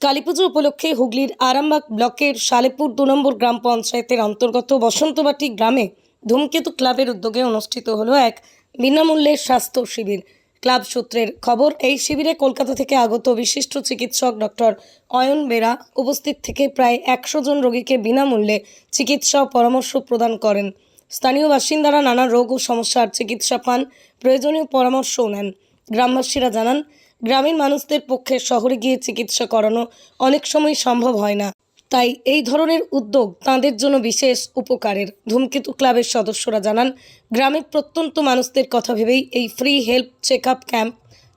কালীপুজো উপলক্ষে হুগলির আরামবাগ ব্লকের সালেপুর দু নম্বর গ্রাম পঞ্চায়েতের অন্তর্গত বসন্তবাটি গ্রামে ধূমকেতু ক্লাবের উদ্যোগে অনুষ্ঠিত হলো এক বিনামূল্যে স্বাস্থ্য শিবির। ক্লাব সূত্রের খবর, এই শিবিরে কলকাতা থেকে আগত বিশিষ্ট চিকিৎসক ডক্টর অয়ন বেরা উপস্থিত থেকে প্রায় একশো জন রোগীকে বিনামূল্যে চিকিৎসা পরামর্শ প্রদান করেন। স্থানীয় বাসিন্দারা নানা রোগ ও সমস্যার চিকিৎসা পান, প্রয়োজনীয় পরামর্শও নেন। গ্রামবাসীরা জানান গ্রামীণ মানুষদের পক্ষে শহরে গিয়ে চিকিৎসা করানো অনেক সময় সম্ভব হয় না। তাই এই ধরনের উদ্যোগ তাঁদের জন্য বিশেষ উপকারের, ধূমকেতু ক্লাবের সদস্যরা জানান। গ্রামের প্রত্যন্ত মানুষদের কথা ভেবেই এই free help check up camp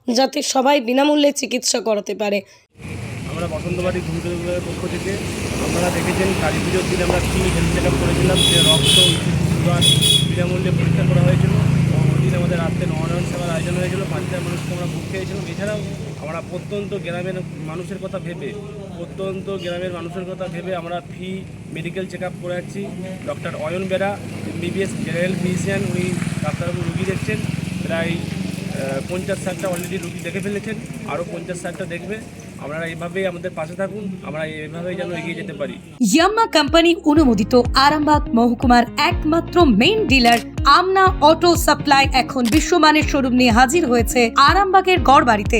যাতে সবাই বিনামূল্যে চিকিৎসা করাতে পারে। আমরা বসন্তবাড়ি ঘুমদের পক্ষ থেকে আপনারা দেখেছেন কালী পুজোর দিন আমরা ফ্রি হেলথ চেক আপ করেছিলাম। যে রক্ত বিনামূল্যে পরীক্ষা করা আমাদের রাত্রে নয়ন সেবার আয়োজন হয়েছিল পাঁচ হাজার মানুষকে আমরা ভোগ খেয়েছিলাম। এছাড়াও আমরা প্রত্যন্ত গ্রামের মানুষের কথা ভেবে প্রত্যন্ত গ্রামের মানুষের কথা ভেবে আমরা ফি মেডিকেল চেক আপ করাচ্ছি doctor Ayan Bera BBS general physician উনি ডাক্তারবাবু রুগী দেখছেন। প্রায় পঞ্চাশ ষাটটা অলরেডি রুগী দেখে ফেলেছেন আরও পঞ্চাশ ষাটটা দেখবে। আমরা এইভাবেই আমাদের পাশে থাকুন, আমরা এইভাবেই যেন এগিয়ে যেতে পারি। ইয়াম্মা কোম্পানি অনুমোদিত আরামবাগ মহকুমার একমাত্র main dealer Amna auto supply এখন বিশ্বমানের শোরুম নিয়ে হাজির হয়েছে আরামবাগের গড়বাড়িতে।